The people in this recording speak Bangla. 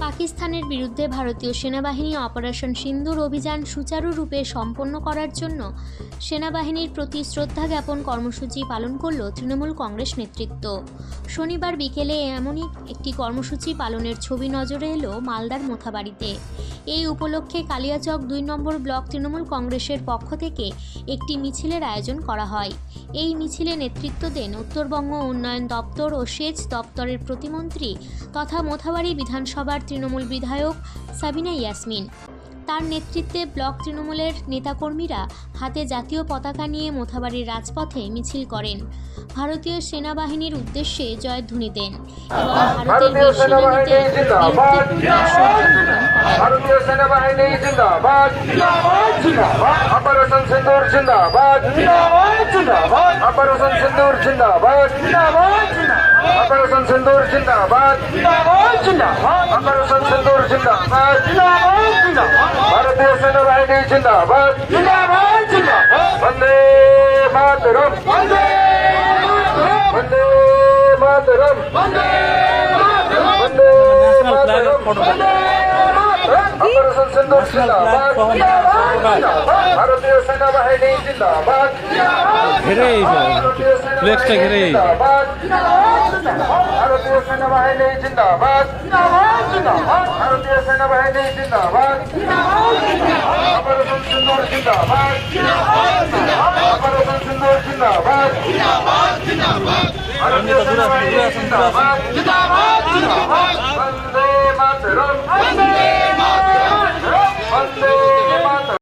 পাকিস্তানের বিরুদ্ধে ভারতীয় সেনাবাহিনী অপারেশন সিন্ধুর অভিযান সুচারুরূপে সম্পন্ন করার জন্য সেনাবাহিনীর প্রতি শ্রদ্ধা জ্ঞাপন কর্মসূচি পালন করল তৃণমূল কংগ্রেস নেতৃত্ব। শনিবার বিকেলে এমনই একটি কর্মসূচি পালনের ছবি নজরে এলো মালদার মোথাবাড়িতে। এই উপলক্ষে কালিয়াচক দুই নম্বর ব্লক তৃণমূল কংগ্রেসের পক্ষ থেকে একটি মিছিলের আয়োজন করা হয়। এই মিছিলে নেতৃত্ব দেন উত্তরবঙ্গ উন্নয়ন দপ্তর ও সেচ দপ্তরের প্রতিমন্ত্রী তথা মোথাবাড়ি বিধানসভার তৃণমূল বিধায়ক সাবিনা ইয়াসমিন। তার নেতৃত্বে ব্লক তৃণমূলের নেতাকর্মীরা হাতে জাতীয় পতাকা নিয়ে মোথাবাড়ির রাজপথে মিছিল করেন। ভারতীয় সেনাবাহিনীর উদ্দেশ্যে জয়ধ্বনি দেন। এবং ভারতের জ্ঞাপন করেন ভারতীয় সেনাবাহিনী জিন্দাবাদ জিন্দাবাদ জিন্দাবাদ অপারেশন সিন্দুর জিন্দাবাদ জিন্দাবাদ জিন্দাবাদ অপারেশন সিন্দুর জিন্দাবাদ জিন্দাবাদ জিন্দাবাদ অপারেশন সিন্দুর জিন্দাবাদ জিন্দাবাদ জিন্দাবাদ অপারেশন সিন্দুর জিন্দাবাদ জিন্দাবাদ জিন্দাবাদ ভারতীয় সেনাবাহিনী জিন্দাবাদ জিন্দাবাদ জিন্দাবাদ বন্দে মাতরম বন্দে বন্দে মাতরম বন্দে বন্দে মাতরম অপারেশন সিন্দুর জিন্দাবাদ ভারতীয় সেনাবাহিনী জিন্দাবাদ। ঘিরে ফ্লেক্সটা ঘিরে। জিন্দাবাদ। ভারতীয় সেনাবাহিনী জিন্দাবাদ। ভারতীয় সেনাবাহিনী জিন্দাবাদ। অপারেশন সিন্দুর জিন্দাবাদ। অপারেশন সিন্দুর জিন্দাবাদ। ভারতীয় সেনাবাহিনী জিন্দাবাদ। বন্দে